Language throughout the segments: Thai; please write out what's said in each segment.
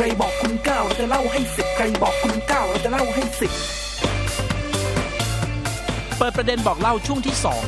ใครบอกคุณเก้าเราจะเล่าให้สิบใครบอกคุณเก้าเราจะเล่าให้สิบเปิดประเด็นบอกเล่าช่วงที่สอง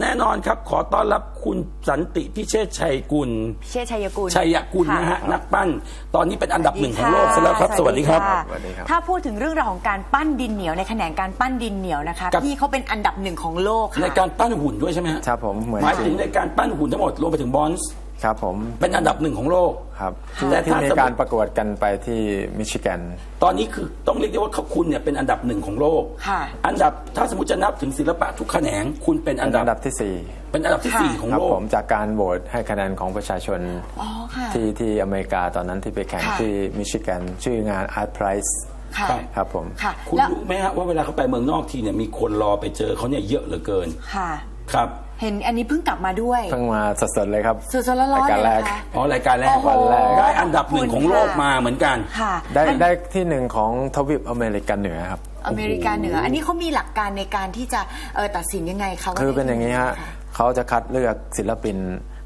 แน่นอนครับขอต้อนรับคุณสันติพิเชษชัยกุลเชษชัยกุลชัยกุลค่นะฮะนักปั้น ตอนนี้เป็นอันดับหนึ่งของโลกะซะแล้วครับ สวัสดีครับะสวัสดีครับ ถ้าพูดถึงเรื่องราวของการปั้นดินเหนียวในแขนงการปั้นดินเหนียวนะคะกับพี่เขาเป็นอันดับหนึ่งของโลกค่ะในการปั้นหุ่นด้วยใช่ไหมฮะครับผมเหมือนหมายจถึริงงในการปั้นหุ่นทั้งหมดรวมไปถึงบอนส์ ครับผมเป็นอันดับหนึ่งของโลก ครับที่แต่ที่ถ้ามีสมมุติการประกวดกันไปที่มิชิแกน ตอนนี้คือต้องเรียกได้ว่าเขาคุณเนี่ยเป็นอันดับหนึ่งของโลก ค่ะ อันดับถ้าสมมติจะนับถึงศิลปะทุกแขนง คุณเป็นอัเป็นนดับอันดับที่สี่ เป็นอันดับที่ค่ะ สี่ของครับโลกผมจากการโหวตให้คะแนนของประชาชนอ๋อค่ะ ที่ที่อเมริกาตอนนั้นที่ไปแข่งค่ะ ที่มิชิแกน ชื่องาน Art Prize ค่ะครับ ครับผม ค่ะคุณแล้วรู้ไหมฮะว่าเวลาเขาไปเมืองนอกทีเนี่ยมีคนรอไปเจอเขาเนี่ยเยอะเหลือเกิน ค่ะ ครับ เห็นอันนี้เพิ่งกลับมาด้วย เพิ่งมาสดๆเลยครับ สดๆร้อนๆรายการเลยแรกนะคะ อ๋อรายการแรกโอ้โหวันแรก ได้อันดับหนึ่งของโลกขอบคุณค่ะมาเหมือนกัน ค่ะได้อันได้ที่หนึ่งของทวีปอเมริกันเหนือครับ อเมริกาเหนือ อันนี้เขามีหลักการในการที่จะเออตัดสินยังไงคะว่าคือเป็นอย่างนี้ฮะค่เขาจะคัดเลือกศิลปิน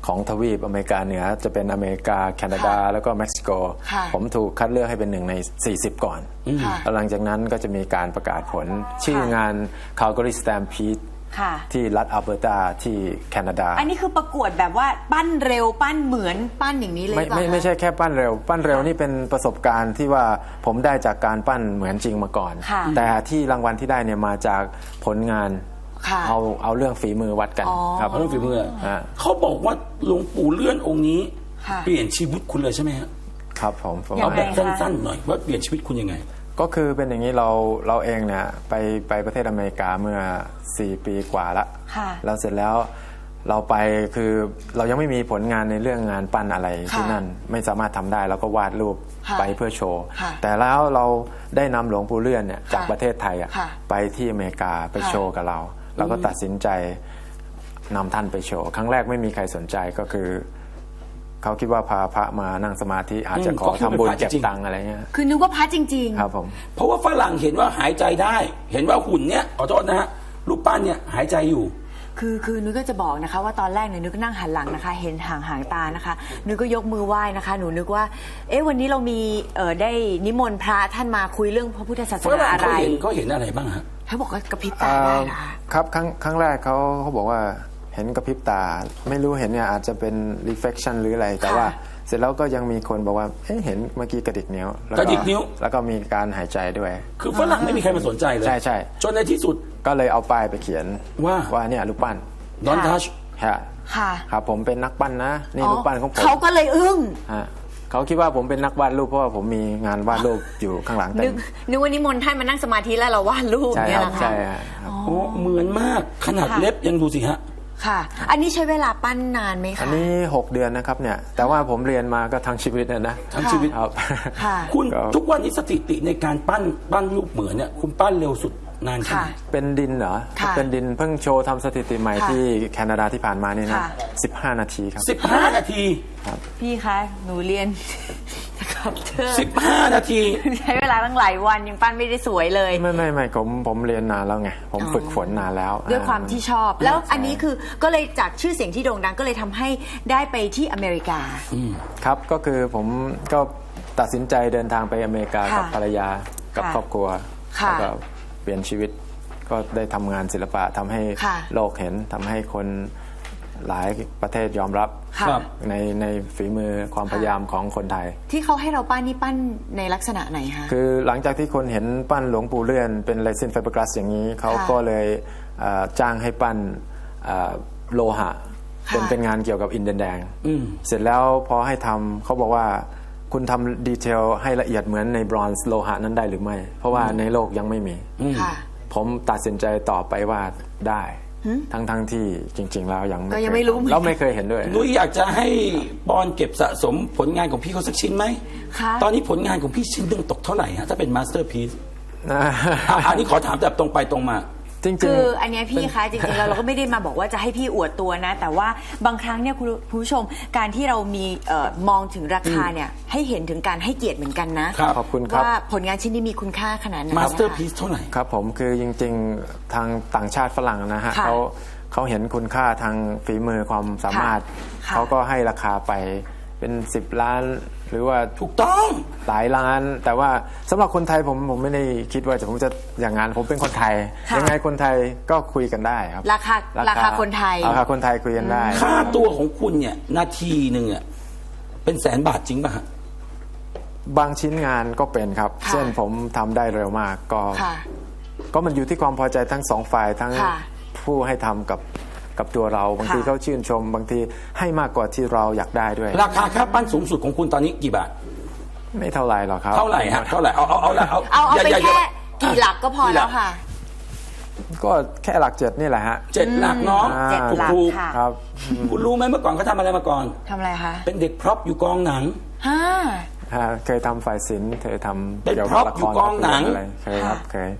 ของทวีปอเมริกาเหนือจะเป็นอเมริกาแคนาดาค่ะแล้วก็เม็กซิโก ค่ะ ผมถูกคัดเลือกให้เป็นหนึ่งใน 40 ก่อน ค่ะ แล้วหลังจากนั้นก็จะมีการประกาศผลชื่องาน Calgary Stampede ค่ะ ที่รัฐอัลเบอร์ตาที่แคนาดา อันนี้คือประกวดแบบว่าปั้นเร็วปั้นเหมือนปั้นอย่างนี้เลยไม่หรือเปล่าไม่คะไม่ใช่แค่ปั้นเร็ว ปั้นเร็วนี่เป็นประสบการณ์ที่ว่าผมได้จากการปั้นเหมือนจริงมาก่อนค่ะแต่ที่รางวัลที่ได้เนี่ยมาจากผลงานค่ะเอาเอาเรื่องฝีมือวัดกันอ๋อครับเขาต้องฝีมือฮะเขาบอกว่าหลวงปู่เลื่อนองค์นี้ค่ะเปลี่ยนชีวิตคุณเลยใช่ไหมฮะครับผมผมยัเอางไงแบบคะสั้นๆหน่อยว่าเปลี่ยนชีวิตคุณยังไง ก็คือเป็นอย่างนี้เราเราเองเนี่ยไปไปประเทศอเมริกาเมื่อ 4 ปีกว่าละค่ะ แล้วเสร็จแล้วเราไปคือเรายังไม่มีผลงานในเรื่องงานปั้นอะไรที่ค่ะนั่นไม่สามารถทำได้เราก็วาดรูปค่ะไปเพื่อโชว์ค่ะแต่แล้วเราได้นำหลวงปู่เลื่อนเนี่ยจากประเทศไทยอะค่ะไปที่อเมริกาไปค่ะโชว์กับเรา เราก็ตัดสินใจนำท่านไปโชว์ ครั้งแรกไม่มีใครสนใจก็คือ เขาคิดว่าพาพระมานั่งสมาธิอาจจะอืมขอก็คิดว่าทำบุญเป็นพระเก็บจริงๆตังค์อะไรเงี้ยคือนึกว่าพระจริง ครับผม เพราะว่าฝรั่งเห็นว่าหายใจได้ เห็นว่าหุ่นเนี้ยขอโทษนะฮะรูปปั้นเนี่ยหายใจอยู่ ๆ คือคือนุ้ยก็จะบอกนะคะ ว่าตอนแรกเนี่ยนุ้ยก็นั่งหันหลังนะคะ เห็นห่างห่างๆตานะคะ นุ้ยก็ยกมือไหว้นะคะ หนูนึกว่า เอ๊ะวันนี้เรามีเออได้นิมนต์พระท่านมาคุยเรื่องพระพุทธศาสฝนารั่งอะไรเขาเห็นเขาเห็นอะไรบ้างฮะ เขาบอกว่ากระพริบตาได้นะคะ ครับครั้งครั้งแรกเขาเขาบอกว่า เห็นกระพริบตา ไม่รู้เห็นเนี่ยอาจจะเป็น reflection หรืออะไร แต่ค่ะว่าเสร็จแล้วก็ยังมีคนบอกว่าเอ๊ะเห็นเมื่อกี้กระดิกนิ้วแล้วกระดิกนิ้ว แล้วก็มีการหายใจด้วย คือฝรั่งไม่มีใครมาสนใจเลยใช่ใช่จนในที่สุดก็เลยเอาป้ายไปเขียนว่าว่าเนี่ยรูปปั้นนอนทัชฮะค่ะครับผมเป็นนักปั้นนะ นี่รูปปั้นของผมเขาก็เลยอึ้งฮะเขาคิดว่าผมเป็นนักวาดรูปเพราะว่าผมมีงานวาดรูปอยู่ข้างหลังเต็นึกมนึกว่านิมนต์ท่านมานั่งสมาธิแล้วเราวาดรูปใช่เนี่ยครัแหบละใช่ค่ะครับโอ้เหมือนมากขนาดค่ะเล็บยังดูสิฮะ ค่ะ อันนี้ใช้เวลาปั้นนานไหมคะอันนี้ 6 เดือนนะครับเนี่ย แต่ว่าผมเรียนมาก็ทั้งชีวิตนะนะทั้งชีวิต ครับ ค่ะ คุณก็ทุกวันนี้สถิติในการปั้นปั้นรูปเหมือนเนี่ยคุณปั้นเร็วสุดนานแค่ไหนค่ะเป็นดินเหรอ ค่ะเป็นดินเพิ่งโชว์ทำสถิติใหม่ค่ะที่แคนาดาที่ผ่านมานี่นะค่ะ 15 นาทีครับ สิบห้านาที พี่คะ หนูเรียนส ครับเธอสิบห้านาที ใช้เวลาตั้งหลายวันยังปั้นไม่ได้สวยเลย ไม่ไม่ไม่ผมผมเรียนนานแล้วไง ผมฝึกฝนนานแล้ว ด้วยความที่ชอบ แล้วใช่อันนี้คือก็เลยจากชื่อเสียงที่โด่งดังก็เลยทำให้ได้ไปที่อเมริกาครับก็คือผมก็ตัดสินใจเดินทางไปอเมริกาค่ะกับภรรยากับค่ะครอบครัวค่ะแล้วก็เปลี่ยนชีวิตก็ได้ทำงานศิลปะทำให้ค่ะโลกเห็นทำให้คน หลายประเทศยอมรับค่ะครับ ในในฝีมือความพยายามของคนไทย ที่เขาให้เราปั้นนี่ปั้นในลักษณะไหนคะ คือหลังจากที่คนเห็นปั้นหลวงปู่เลื่อนเป็นเลซินไฟเบอร์กลาสอย่างนี้เขาค่ะก็เลยเอ่อจ้างให้ปั้นเอ่อโลหะเป็นค่ะเป็นงานเกี่ยวกับอินเดียนแดงอืมเสร็จแล้วพอให้ทำเขาบอกว่าคุณทำดีเทลให้ละเอียดเหมือนในบรอนซ์โลหะนั้นได้หรือไม่ เพราะว่าในโลกยังไม่มี ค่ะ ผมตัดสินใจต่อไปว่าได้ ทั้งทั้งๆที่จริง ๆ แล้วยังก็ยังเคไม่รู้เหมือนกันเราไม่เคยเห็นด้วยนุ้ยอยากจะให้ปอนเก็บสะสมผลงานของพี่เขาสักชิ้นไหมค่ะตอนนี้ผลงานของพี่ชิ้นหนึ่งตกเท่าไหร่ฮะถ้าเป็นมาสเตอร์พีซนะอันนี้ขอถามแบบตรงไปตรงมา จริงๆคืออันเนี้ยพี่คะจริงๆแล้วเราก็ไม่ได้มาบอกว่าจะให้พี่อวดตัวนะ แต่ว่าบางครั้งเนี่ยคุณคุณผู้ชมการที่เรามีเอ่อมองถึงราคาเนี่ยให้เห็นถึงการให้เกียรติเหมือนกันนะครับขอบคุณครับ ว่าผลงานชิ้นนี้มีคุณค่าขนาดไหนมาสเตอร์นะคะพีซเท่าไหร่ ครับผมคือจริงๆทางต่างชาติฝรั่งนะฮะค่ะเขาเขาเห็นคุณค่าทางฝีมือความสามารถ ค่ะเขาก็ให้ราคาไป เป็น10ล้าน หรือว่าถูกต้อง หลายล้าน แต่ว่าสำหรับคนไทยผมผมไม่ได้คิดว่าจะผมจะอย่างนั้นผมเป็นคนไทย ค่ะ ยังไงคนไทยก็คุยกันได้ครับราคาราคาคนไทย ราคาคนไทยคุยกันได้ ค่าตัวของคุณเนี่ยนาทีหนึ่งอะเป็นแสนบาทจริงป่ะฮะ บางชิ้นงานก็เป็นครับ ค่ะ เช่นผมทำได้เร็วมากก็ ค่ะ ก็มันอยู่ที่ความพอใจทั้งสองฝ่ายทั้งค่ะ ผู้ให้ทำกับ กับตัวเรา บางทีค่ะเขาชื่นชม บางทีให้มากกว่าที่เราอยากได้ด้วย ราคาค่าปั้นสูงสุดของคุณตอนนี้กี่บาท ไม่เท่าไหร่หรอกครับเท่าไหร่ฮะเท่าไหร่เอาเอาเอาละเอาเอาเอาย่ไปย่แค่ย่ากี่หลักก็พอกี่หแล้วค่ะ ก็แค่หลักเจ็ดนี่แหละฮะเจ็ดหลักเนาะอ่าเจ็ดหลักถูกค่ะครับๆคุณรู้ไหมเมื่อก่อนเขาทำอะไรมาก่อนทำอะไรคะเป็นเด็กพร็อพอยู่กองหนังฮ่าฮะเคยทำฝ่ายศิลป์เคยทำเป็นเกี่ยวพร็กัอบปละคอยู่รกองหนังอะไรเคยครับเคย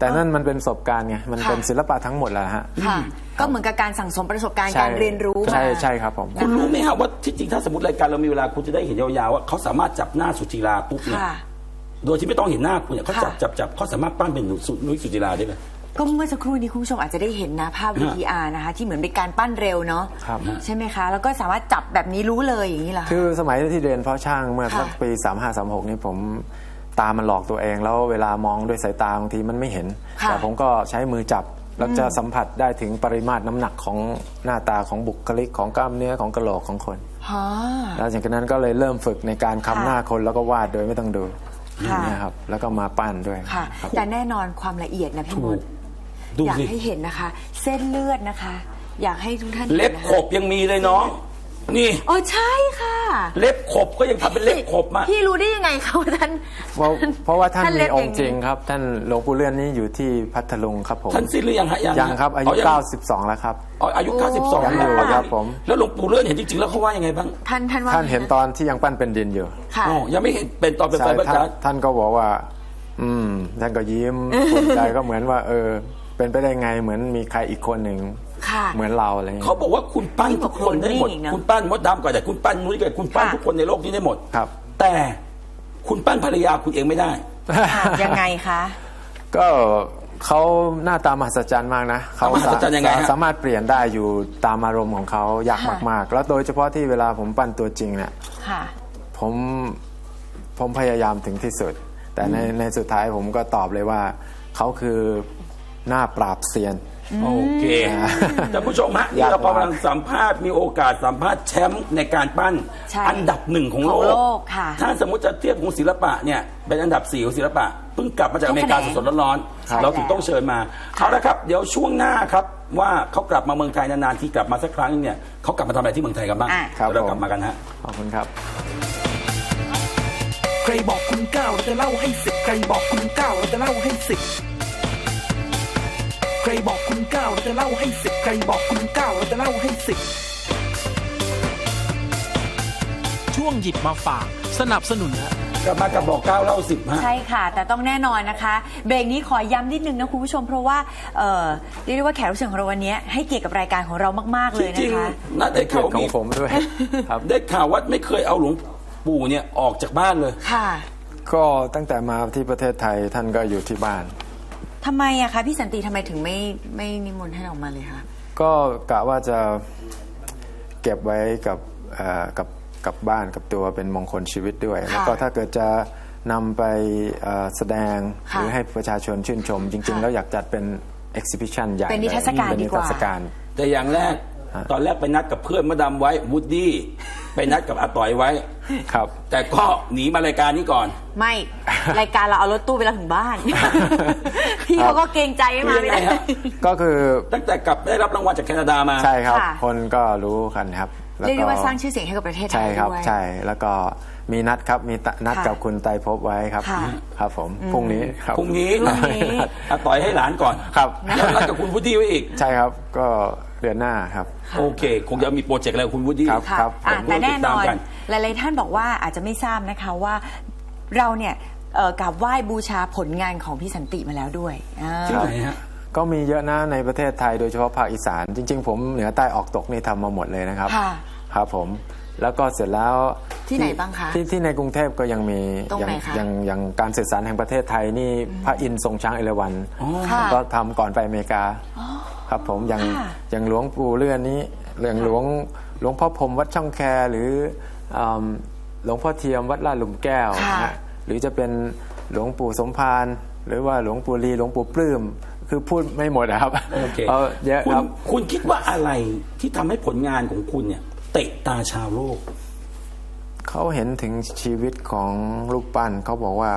แต่นั่นมันเป็นประสบการณ์ไงมันเป็นค่ะศิลปะทั้งหมดแหละฮะค่ะ ก็เหมือนกับการสั่งสมประสบการณ์การเรียนรู้ใช่มาใช่ครับผม คุณรู้ไหมฮะว่าที่จริงถ้าสมมติรายการเรามีเวลาคุณจะได้เห็นยาวๆว่าเขาสามารถจับหน้าสุจิราปุ๊บเนี่ยค่ะ โดยที่ไม่ต้องเห็นหน้าคุณเนี่ยเขาจับค่ะจับจับเขาสามารถปั้นเป็นหนูสุนุ้ยสุจิราได้เลย ก็เมื่อสักครู่นี้คุณผู้ชมอาจจะได้เห็นนะภาพ VTR นะคะ ที่เหมือนเป็นการปั้นเร็วเนาะครับ ใช่ไหมคะ แล้วก็สามารถจับแบบนี้รู้เลยอย่างนี้เหรอคะ คือสมัยที่เรียนเพาะช่างเมื่อค่ะสักปี 3 5 3 6 นี่ผม ตามันหลอกตัวเอง แล้วเวลามองด้วยสายตาบางทีมันไม่เห็น ค่ะ แต่ผมก็ใช้มือจับแล้วจะสัมผัสได้ถึงปริมาตรน้ำหนักของหน้าตาของบุคลิกของกล้ามเนื้อของกระโหลกของคน ฮะ แล้วจากนั้นก็เลยเริ่มฝึกในการค่ะคำหน้าคนแล้วก็วาดโดยไม่ต้องดูค่ะนะครับแล้วก็มาปั้นด้วยค่ะ ครับแต่แน่นอนความละเอียดนะพี่มถูดกดูอยากสิให้เห็นนะคะ เส้นเลือดนะคะ อยากให้ทุกท่านห็นเล็บนะคะขบยังมีเลยน้อง นี่ อ๋อใช่ค่ะ เล็บขบก็ยังทำเป็นเล็บขบมาพี่รู้ได้ยังไงคะว่าท่าน เพราะเพราะว่าท่านท่านมีเล็บออย่างงนี้ค์จริงครับ ท่านหลวงปู่เลื่อนนี่อยู่ที่พัทลุงครับผมท่านสิ้นหรือยังฮะยังยังครับอายุง92 แล้วครับ อ๋ออายุ92ยังอยู่แล้วครับผม แล้วหลวงปู่เลื่อนเห็นจริงๆแล้วเขาว่ายังไงบ้างท่านท่านว่าท่านเห็นตอนที่ยังปั้นเป็นดินอยู่ค่ะ อ๋อยังไม่เห็นเป็นตอนเป็นไฟใช่ประท่านจักษ์ท่านก็บอกว่า อืม ท่านก็ยิ้มภูมิใจก็เหมือนว่า เออ เป็นไปได้ไงเหมือนมีใครอีกคนหนึ่ง ค่ะ เหมือนเราอะไรอย่างเขาเงี้ยบอกว่าคุณปั้นทุกคนได้หมดนี่บอกคนนี่อีกนะ คุณปั้นมดดำก่อนแต่คุณปั้นนุ้ยก่อนคุณปั้นค่ะทุกคนในโลกนี้ได้หมดครับ แต่คุณปั้นภรรยาคุณเองไม่ได้ ค่ะยังไงคะ ก็เขาหน้าตามหัศจรรย์มากนะเขามหัศจรรย์ยังไงฮะ สามารถเปลี่ยนได้อยู่ตามอารมณ์ของเขายากค่ะ มากๆ แล้วโดยเฉพาะที่เวลาผมปั้นตัวจริงเนี่ยค่ะ ผมผมพยายามถึงที่สุด แต่ในในสุดท้ายผมก็ตอบเลยว่า เขาคือหน้าปราบเซียน โอเคท่านผู้ชมฮะนี่ยากเรามากกำลังสัมภาษณ์มีโอกาสสัมภาษณ์แชมป์ในการปั้น ใช่อันดับหนึ่งของของโลโลกก ค่ะถ้าสมมติจะเทียบของศิลปะเนี่ยเป็นอันดับสี่ของศิลปะเพิ่งกลับมาจากอเมริกาทุกแขนงสดๆร้อนใช่ๆเราถึงแล้ว ต้องเชิญมาเอาละครับ เดี๋ยวช่วงหน้าครับว่าเขากลับมาเมืองไทยนานๆที่กลับมาสักครั้งเนี่ยเขากลับมาทำอะไรที่เมืองไทยกันบ้างอะ ครับเดี๋ยวเราผม กลับมากันฮะ ขอบคุณครับ ใครบอกคุณเก้าเราจะเล่าให้สิบใครบอกคุณเก้าเราจะเล่าให้สิบ ใครบอกคุณเก้าเราจะเล่าให้สิบใครบอกคุณเก้าเราจะเล่าให้สิบช่วงหยิบมาฝากสนับสนุน กลับมากับบอกเก้าเล่าสิบฮะ ใช่ค่ะ แต่ต้องแน่นอนนะคะ เบรกนี้ขอย้ำนิดนึงนะคุณผู้ชม เพราะว่าเอ่อเรียกได้ว่าแขกรับเชิญของเราวันนี้ให้เกียรติกับรายการของเรามาก ๆ เลยจนะริงคะๆน่าได้เกียข่ารวติขอมีงผมด้วย ครับ ได้ข่าวว่าไม่เคยเอาหลวงปู่เนี่ยออกจากบ้านเลย ค่ะ ก็ตั้งแต่มาที่ประเทศไทยท่านก็อยู่ที่บ้าน ทำไมอะคะพี่สันติทำไมถึงไม่ไม่นิมนต์ให้ออกมาเลยคะก็กะว่าจะเก็บไว้กับเอ่อกับกับบ้านกับตัวเป็นมงคลชีวิตด้วยค่ะแล้วก็ถ้าเกิดจะนำไปเอ่อแสดงค่ะหรือให้ประชาชนชื่นชม จริงค่ะๆแล้วอยากจัดเป็น exhibition ใหญ่เป็นนิทรรศการเป็นดีนิกทรว่ารศการ แต่อย่างแรก ตอนแรกไปนัดกับเพื่อนมาดำไว้วูดดี้ไปนัดกับอาต่อยไว้ ครับ แต่ก็หนีมารายการนี้ก่อน ไม่ รายการเราเอารถตู้ไปเราถึงบ้าน พี่เขาก็เกรงใจไม่มาไม่ได้คือยังไงฮะก็คือตั้งแต่กลับได้รับรางวัลจากแคนาดามา ใช่ครับค่ะคนก็รู้กันครับแล้วเรียกได้ว่าสร้างชื่อเสียงให้กับประเทศไทใช่ยครับด้วยใช่ แล้วก็มีนัดครับ มีตะนัดค่ะกับคุณไตรภพไว้ครับค่ะครับผม พรุ่งนี้ครับ พรุ่งนี้พรุ่งนี้อะต่อยให้หลานก่อน ครับ แล้วนัดกับคุณวุฒิไว้อีก ใช่ครับ ก็ เดือนหน้าครับ โอเค คงจะมีโปรเจกต์อะไรกับคุณวุฒิครับค่ะครับอะผมแต่แน่นอนติดตามกันหลายๆท่านบอกว่าอาจจะไม่ทราบนะคะว่าเราเนี่ยเอ่อกราบไหว้บูชาผลงานของพี่สันติมาแล้วด้วยอ่าที่ไหนฮะก็มีเยอะนะในประเทศไทยโดยเฉพาะภาคอีสาน จริง ๆ ผมเหนือใต้ออกตกนี่ทำมาหมดเลยนะครับค่ะครับผม แล้วก็เสร็จแล้ว ที่ไหนบ้างคะ ที่ที่ในกรุงเทพก็ยังมีตรงยัไหนคะยังยังการสื่อสารแห่งประเทศไทยนี่พระอินทร์ทรงช้างเอราวัณค่ะ ก็ทำก่อนไปอเมริกา ครับผมอย่างค่ะ อย่างหลวงปู่เลื่อนนี้อย่างหลวงหลวงพ่อพรหมวัดช่องแคหรืออืมหลวงพ่อเทียมวัดลาดหลุมแก้วค่ะนะฮะหรือจะเป็นหลวงปู่สมภารหรือว่าหลวงปู่ลีหลวงปู่ปลื้มคือพูดไม่หมดอะครับโอเคเพราะเยอะคุณครับคุณคิดว่าอะไรที่ทำให้ผลงานของคุณเนี่ยเตะตาชาวโลก เขาเห็นถึงชีวิตของรูปปั้นเขาบอกว่า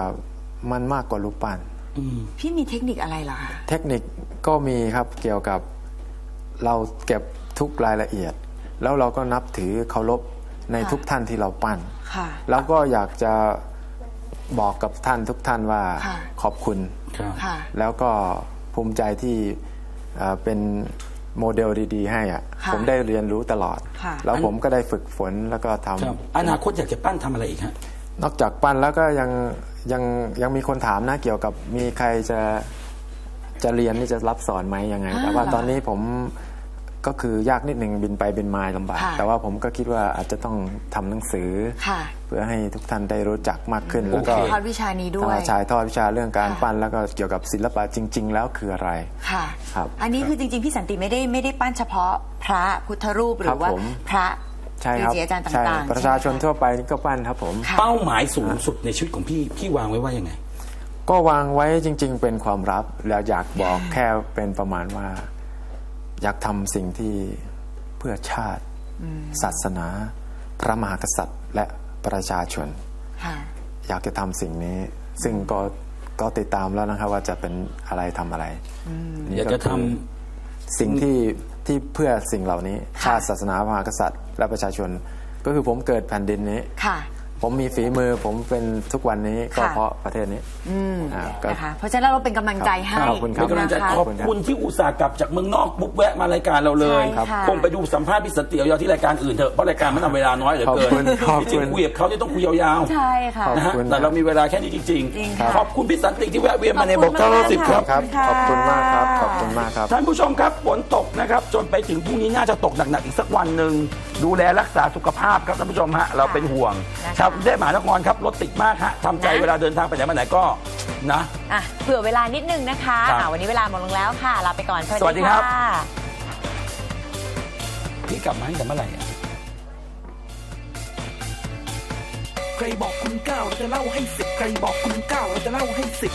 มันมากกว่ารูปปั้นพี่มีเทคนิคอะไรเหรอคะเทคนิคก็มีครับเกี่ยวกับเราเก็บทุกรายละเอียด แล้วเราก็นับถือเคารพในค่ะทุกท่านที่เราปั้นค่ะแล้วก็อยากจะบอกกับท่านทุกท่านว่าค่ะขอบคุณครับค่ะแล้วก็ภูมิใจที่เอ่อเป็น โมเดลดี ๆ ให้อะค่ะผมได้เรียนรู้ตลอด ค่ะแล้วผมก็ได้ฝึกฝนแล้วก็ทำครับอนาคตอยากจะปั้นทำอะไรอีกฮะนอกจากปั้นแล้วก็ยังยังยังมีคนถามนะเกี่ยวกับมีใครจะจะเรียนนี่จะรับสอนไหมยังไงอ่าแต่ว่าเหรอตอนนี้ผม ก็คือยากนิดหนึ่งบินไปบินมาลำบาก ค่ะแต่ว่าผมก็คิดว่าอาจจะต้องทำหนังสือ ค่ะ เพื่อให้ทุกท่านได้รู้จักมากขึ้น แล้วก็โอเค ทอดวิชานี้ด้วยฉายทอดวิชาเรื่องการค่ะ ปั้นแล้วก็เกี่ยวกับศิลปะจริง ๆ แล้วคืออะไร ค่ะครับอันนี้คือจริงๆ พี่สันติไม่ได้ไม่ได้ปั้นเฉพาะพระพุทธรูปหรือว่าครับผม พระใช่ครับเกจิอาจารย์ใช่ต่างๆประชาชนใไหม ทั่วไปนี่ก็ปั้นครับผม ค่ะ เป้าหมายสูงสุดในชีวิตของพี่ พี่วางไว้ว่ายังไง ก็วางไว้จริง ๆ เป็นความลับแล้วอยากบอกแค่เป็นประมาณว่า อยากทำสิ่งที่เพื่อชาติศาสนา พระมหากษัตริย์ และประชาชนค่ะอยากจะทำสิ่งนี้ ซึ่งก็ก็ติดตามแล้วนะครับว่าจะเป็นอะไรทำอะไรนี่อยากจะคือทสิ่งที่ที่เพื่อสิ่งเหล่านี้ค่ะชาติศาสนาพระมหากษัตริย์ และประชาชน ก็คือผมเกิดแผ่นดินนี้ค่ะ ผมมีฝีมือผมเป็นทุกวันนี้ก็ค่ะ เพราะประเทศนี้อ่าก็นะคะเพราะฉะนั้นเราเป็นกำลังใจให้ขอบคุณำครั เป็นกำลังใจนะคะขอบคุณที่อุตส่าห์กลับจากเมืองนอกปุ๊บแวะมารายการเราเลยใช่ค่ะคงไปดูสัมภาษณ์พี่สนติยาวๆที่รายการอื่นเถอะเพราะรายการมันทำเวลาน้อยเหลือเกิขอบคุณนขอบจริงคุณๆคุยกับเขาเนี่ยต้องคุยยาวๆใช่ค่ะขอบนะฮะคุณ แต่เรามีเวลาแค่นี้จริงจริงค่ะขอบคุณพี่สันติที่แวะเวียนมาในขบออบกคุณเก้ามากสิบครับครับค่ะ ขอบคุณมากครับ ขอบคุณมากครับ ท่านผู้ชมครับฝนตกนะครับ จนไปถึงพรุ่งนี้น่าจะตกหนักๆอีกสักวันหนึ่งดูแลรักษาสุขภาพครับท่านผู้ชมฮะเราเป็นห่วงนะคะชาวกรุงเทพมหานครครับรถติดมากฮะทำใจนะเวลาเดินทางไปไหนมาไหนก็นะ อะเผื่อเวลานิดนึงนะคะครับ อะวันนี้เวลาหมดลงแล้วค่ะ ลาไปก่อน สวัสดีครับะพี่กลับมาตั้งแต่เมื่อไหร่อะ ใครบอกคุณเก้าเราจะเล่าให้สิบใครบอกคุณเก้าเราจะเล่าให้สิบ